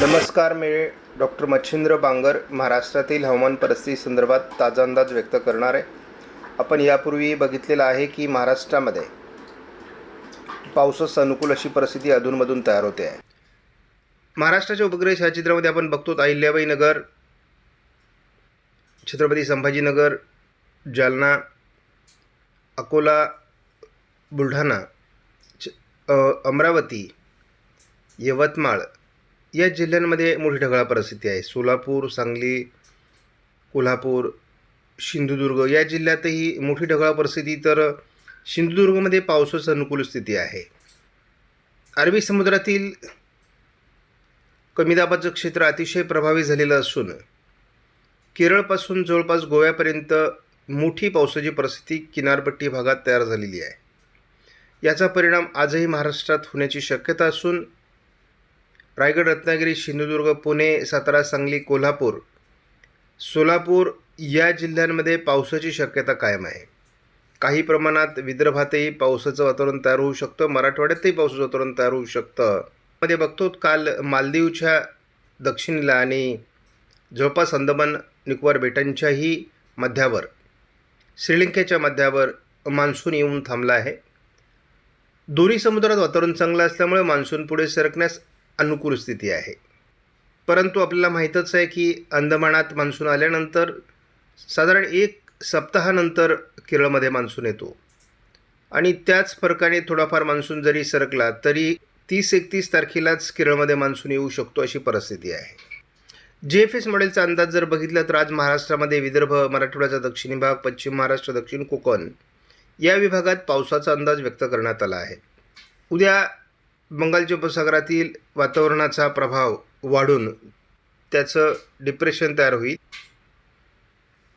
नमस्कार मी डॉक्टर मच्छिंद्र बांगर महाराष्ट्रातील हवामान परिस्थिती संदर्भात ताजा अंदाज व्यक्त करणार आहे. आपण यापूर्वी बघितलेलं आहे की महाराष्ट्रामध्ये पावसास अनुकूल अशी परिस्थिती अधूनमधून तयार होते आहे. महाराष्ट्राच्या उपग्रह छायाचित्रामध्ये आपण बघतो अहिल्याबाई नगर छत्रपती संभाजीनगर जालना अकोला बुलढाणा छ अमरावती यवतमाळ या जिल्ह्यांमध्ये मोठी ढगाळ परिस्थिती आहे. सोलापूर सांगली कोल्हापूर सिंधुदुर्ग या जिल्ह्यातही मोठी ढगाळ परिस्थिती. तर सिंधुदुर्गमध्ये पावसाच अनुकूल स्थिती आहे. अरबी समुद्रातील कमी दाबाचं क्षेत्र अतिशय प्रभावी झालेलं असून केरळपासून जवळपास गोव्यापर्यंत मोठी पावसाची परिस्थिती किनारपट्टी भागात तयार झालेली आहे. याचा परिणाम आजही महाराष्ट्रात होण्याची शक्यता असून रायगड रत्नागिरी सिंधुदुर्ग पुणे सातारा सांगली कोल्हापूर सोलापूर या जिल्ह्यांमध्ये पावसाची शक्यता कायम आहे. काही प्रमाणात विदर्भातही पावसाचं वातावरण तयार होऊ शकतं मराठवाड्यातही पावसाचं वातावरण तयार होऊ शकतं. मध्ये बघतो काल मालदीवच्या दक्षिणेला आणि जवळपास अंदमान निकोबार बेटांच्याही मध्यावर श्रीलंकेच्या मध्यावर मान्सून येऊन थांबला आहे. दोन्ही समुद्रात वातावरण चांगलं असल्यामुळे मान्सून पुढे सरकण्यास अनुकूल स्थिती आहे. परंतु आपल्याला माहीतच आहे की अंदमानात मान्सून आल्यानंतर साधारण एक सप्ताहानंतर केरळमध्ये मान्सून येतो. आणि त्याच फरकाने थोडाफार मान्सून जरी सरकला तरी तीस एकतीस तारखेलाच केरळमध्ये मान्सून येऊ शकतो अशी परिस्थिती आहे. जे एफ एस मॉडेलचा अंदाज जर बघितला तर आज महाराष्ट्रामध्ये विदर्भ मराठवाड्याचा दक्षिणी भाग पश्चिम महाराष्ट्र दक्षिण कोकण या विभागात पावसाचा अंदाज व्यक्त करण्यात आला आहे. उद्या बंगालच्या उपसागरातील वातावरणाचा प्रभाव वाढून त्याचं डिप्रेशन तयार होईल.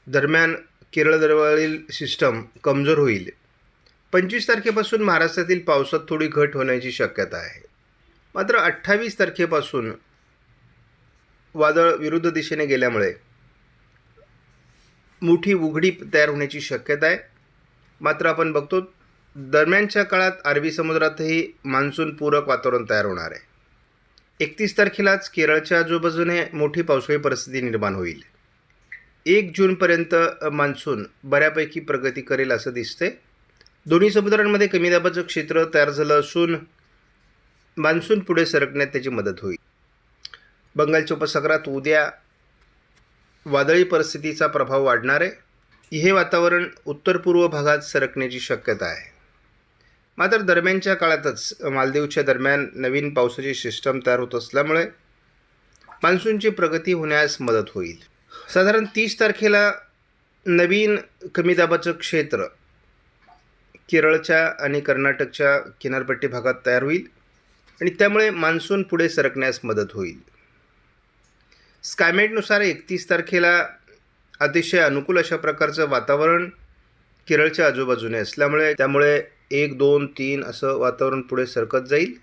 दरम्यान केरळ दरवळील सिस्टम कमजोर होईल. पंचवीस तारखेपासून महाराष्ट्रातील पावसात थोडी घट होण्याची शक्यता आहे. मात्र अठ्ठावीस तारखेपासून वादळ विरुद्ध दिशेने गेल्यामुळे मोठी उघडी तयार होण्याची शक्यता आहे. मात्र आपण बघतो दरम्यानच्या काळात अरबी समुद्रातही मान्सून पूरक वातावरण तयार होणार आहे. एकतीस तारखेलाच केरळच्या आजूबाजूने मोठी पावसाळी परिस्थिती निर्माण होईल. एक जूनपर्यंत मान्सून बऱ्यापैकी प्रगती करेल असं दिसते दोन्ही समुद्रांमध्ये कमी दाबाचं क्षेत्र तयार झालं असून मान्सून पुढे सरकण्यात त्याची मदत होईल. बंगालच्या उपसागरात उद्या वादळी परिस्थितीचा प्रभाव वाढणार आहे. हे वातावरण उत्तर पूर्व भागात सरकण्याची शक्यता आहे. मात्र दरम्यानच्या काळातच मालदीवच्या दरम्यान नवीन पावसाची सिस्टम तयार होत असल्यामुळे मान्सूनची प्रगती होण्यास मदत होईल. साधारण तीस तारखेला नवीन कमी दाबाचं क्षेत्र केरळच्या आणि कर्नाटकच्या किनारपट्टी भागात तयार होईल आणि त्यामुळे मान्सून पुढे सरकण्यास मदत होईल. स्कायमेटनुसार एकतीस तारखेला अतिशय अनुकूल अशा प्रकारचं वातावरण केरळच्या आजूबाजूने असल्यामुळे त्यामुळे एक दोन तीन असं वातावरण पुढे सरकत जाईल.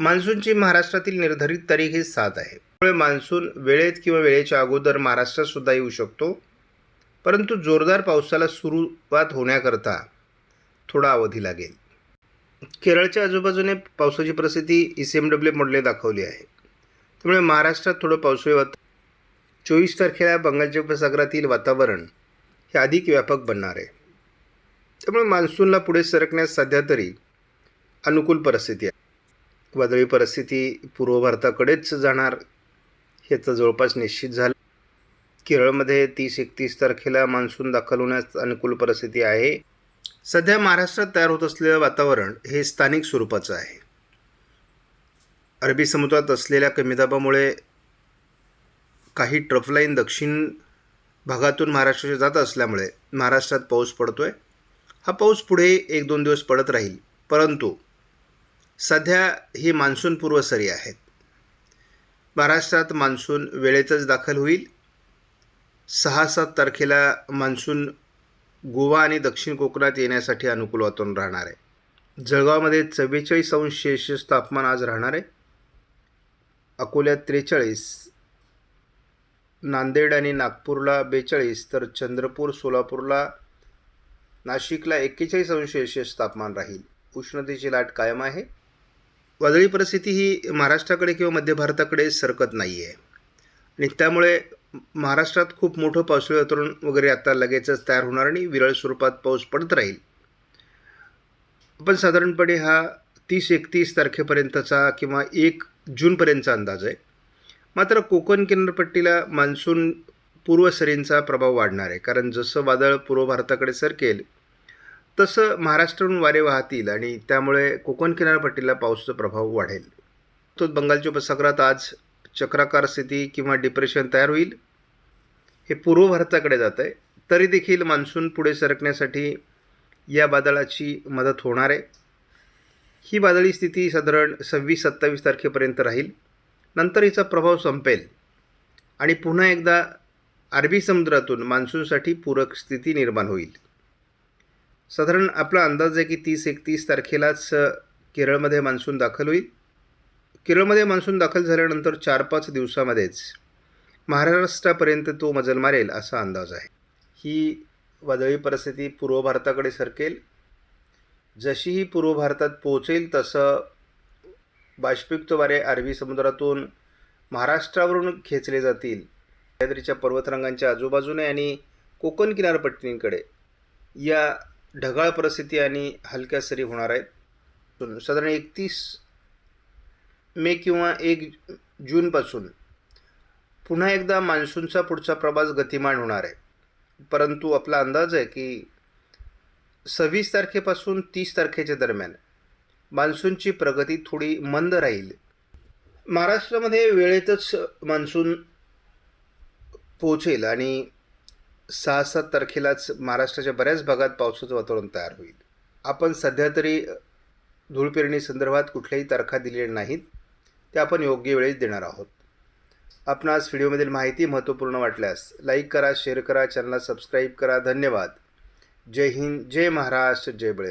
मान्सूनची महाराष्ट्रातील निर्धारित तारीख ही सात आहे. त्यामुळे मान्सून वेळेत किंवा वेळेच्या अगोदर महाराष्ट्रातसुद्धा येऊ शकतो. परंतु जोरदार पावसाला सुरुवात होण्याकरता थोडा अवधी लागेल. केरळच्या आजूबाजूने पावसाची परिस्थिती E C M W model दाखवली आहे. त्यामुळे महाराष्ट्रात थोडं पावसाळी वात चोवीस तारखेला बंगालच्या उपसागरातील वातावरण हे अधिक व्यापक बनणार आहे. त्यामुळे मान्सूनला पुढे सरकण्यास सध्या तरी अनुकूल परिस्थिती आहे. वादळी परिस्थिती पूर्व भारताकडेच जाणार ह्याचं जवळपास निश्चित झालं. केरळमध्ये तीस एकतीस तारखेला मान्सून दाखल होण्यास अनुकूल परिस्थिती आहे. सध्या महाराष्ट्रात तयार होत असलेलं वातावरण हे स्थानिक स्वरूपाचं आहे. अरबी समुद्रात असलेल्या कमी दाबामुळे काही ट्रफलाईन दक्षिण भागातून महाराष्ट्राच्या जात असल्यामुळे महाराष्ट्रात पाऊस पडतो आहे हा पाऊस पुढे एक दोन दिवस पडत राहील. परंतु सध्या ही मान्सून पूर्वसरी आहेत. महाराष्ट्रात मान्सून वेळेतच दाखल होईल. सहा सात तारखेला मान्सून गोवा आणि दक्षिण कोकणात येण्यासाठी अनुकूल वातावरण राहणार आहे. जळगावमध्ये चव्वेचाळीस अंश सेल्शियस तापमान आज राहणार आहे. अकोल्यात त्रेचाळीस नांदेड आणि नागपूरला बेचाळीस तर चंद्रपूर सोलापूरला नाशिकला एक्केचाळीस अंश सेल्शियस तापमान राहील. उष्णतेची लाट कायम आहे. वादळी परिस्थिती ही महाराष्ट्राकडे किंवा मध्य भारताकडे सरकत नाही आहे आणि त्यामुळे महाराष्ट्रात खूप मोठं पावसाळी वातावरण वगैरे आता लगेचच तयार होणार आणि विरळ स्वरूपात पाऊस पडत राहील. पण साधारणपणे हा तीस एकतीस तारखेपर्यंतचा किंवा एक जूनपर्यंतचा अंदाज आहे. मात्र कोकण किनारपट्टीला मान्सून पूर्व सरींचा प्रभाव वाढणार आहे. कारण जसं वादळ पूर्व भारताकडे सरकेल तसं महाराष्ट्राहून वारे वाहतील आणि त्यामुळे कोकण किनारपट्टीला पावसाचा प्रभाव वाढेल. तो बंगालच्या उपसागरात आज चक्राकार स्थिती किंवा डिप्रेशन तयार होईल. हे पूर्व भारताकडे जात आहे तरी देखील मान्सून पुढे सरकण्यासाठी या वादळाची मदत होणार आहे. ही वादळी स्थिती साधारण सव्वीस सत्तावीस तारखेपर्यंत राहील. नंतर हिचा प्रभाव संपेल आणि पुन्हा एकदा अरबी समुद्रातून मान्सूनसाठी पूरक स्थिती निर्माण होईल. साधारण आपला अंदाज आहे की तीस एकतीस तारखेलाच केरळमध्ये मान्सून दाखल होईल. केरळमध्ये मान्सून दाखल झाल्यानंतर चार पाच दिवसामध्येच महाराष्ट्रापर्यंत तो मजल मारेल असा अंदाज आहे. ही वादळी परिस्थिती पूर्व भारताकडे सरकेल. जशी ही पूर्व भारतात पोहोचेल तसं बाष्पयुक्त वारे अरबी समुद्रातून महाराष्ट्रावरून खेचले जातील. सह्याद्रीच्या पर्वतरांगांच्या आजूबाजूने आणि कोकण किनारपट्टींकडे. या ढगाळ परिस्थिती आणि हलक्या सरी होणार आहेत. साधारण एकतीस मे किंवा एक जूनपासून पुन्हा एकदा मान्सूनचा पुढचा प्रवास गतिमान होणार आहे. परंतु आपला अंदाज आहे की सव्वीस तारखेपासून तीस तारखेच्या दरम्यान मान्सूनची प्रगती थोडी मंद राहील. महाराष्ट्रामध्ये वेळेतच मान्सून पोहोचेल आणि सहा सात तारखेलाच महाराष्ट्राच्या बऱ्याच भागात पावसाचं वातावरण तयार होईल. आपण सध्या तरी धूळ पेरणी संदर्भात कुठल्याही तारखा दिलेल्या नाहीत. ते आपण योग्य वेळेस देणार आहोत. आपणास व्हिडिओमधील माहिती महत्त्वपूर्ण वाटल्यास लाईक करा शेअर करा चॅनलला सबस्क्राईब करा. धन्यवाद. जय हिंद जय महाराष्ट्र जय बळे